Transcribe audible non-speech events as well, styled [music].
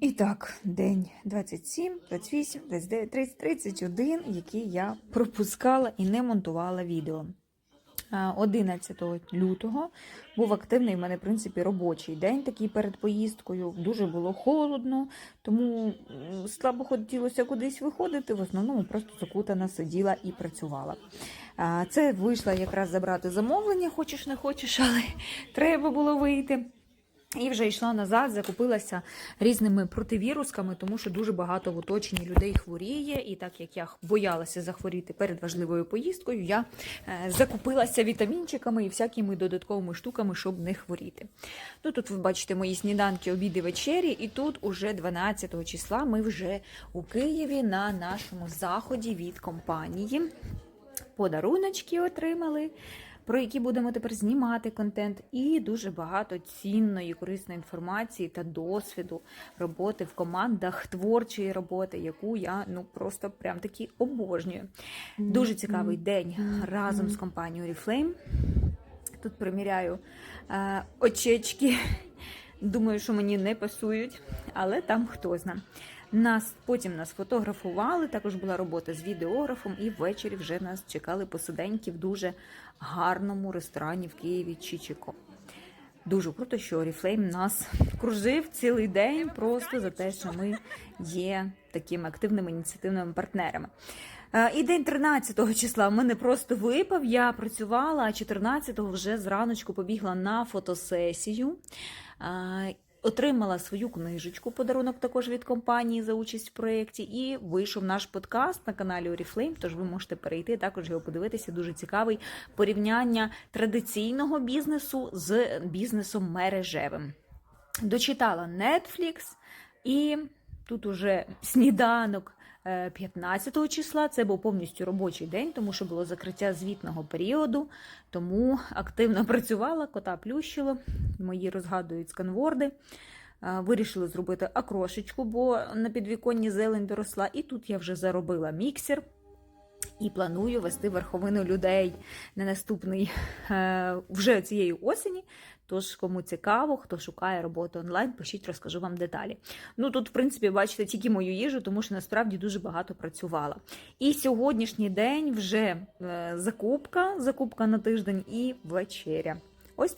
І так, день 27, 28, 29, 30, 31, який я пропускала і не монтувала відео. А, 11 лютого був активний в мене, в принципі, робочий день такий перед поїздкою. Дуже було холодно, тому слабо хотілося кудись виходити. В основному просто закутана сиділа і працювала. Це вийшла якраз забрати замовлення, хочеш не хочеш, але [laughs] треба було вийти. І вже йшла назад, закупилася різними противірусками, тому що дуже багато в оточенні людей хворіє. І так як я боялася захворіти перед важливою поїздкою, я е, закупилася вітамінчиками і всякими додатковими штуками, щоб не хворіти. Ну тут ви бачите мої сніданки, обіди, вечері, і тут уже 12 числа ми вже у Києві на нашому заході від компанії. Подаруночки отримали про які будемо тепер знімати контент, і дуже багато цінної, корисної інформації та досвіду роботи в командах, творчої роботи, яку я ну просто прям таки обожнюю. Дуже цікавий день разом з компанією Oriflame. Тут приміряю е, очечки. [laughs] Думаю, що мені не пасують, але там хто зна. Нас потім нас фотографували. Також була робота з відеографом, і ввечері вже нас чекали посиденьки в дуже гарному ресторані в Києві Чичіко. Дуже круто, що Oriflame нас [laughs] кружив цілий день просто за те, що ми є такими активними ініціативними партнерами. Е, І день 13 числа в мене просто випав. Я працювала, а 14-го вже зраночку побігла на фотосесію. Отримала свою книжечку, подарунок також від компанії за участь в проєкті, і вийшов наш подкаст на каналі Oriflame, тож ви можете перейти, також його подивитися. Дуже цікавий порівняння традиційного бізнесу з бізнесом мережевим. Дочитала Netflix, і тут уже сніданок 15 числа. Це був повністю робочий день, тому що було закриття звітного періоду. Тому активно [laughs] працювала, кота плющило, мої розгадують сканворди. Е, Вирішили зробити акрошечку, бо на підвіконні зелень доросла. І тут я вже заробила міксер. І планую вести верховину людей на наступний е, вже цієї осені. Тож, кому цікаво, хто шукає роботу онлайн, пишіть, розкажу вам деталі. Ну тут, в принципі, бачите тільки мою їжу, тому що насправді дуже багато працювала. І сьогоднішній день вже е, закупка, закупка на тиждень і вечеря. Ось такі.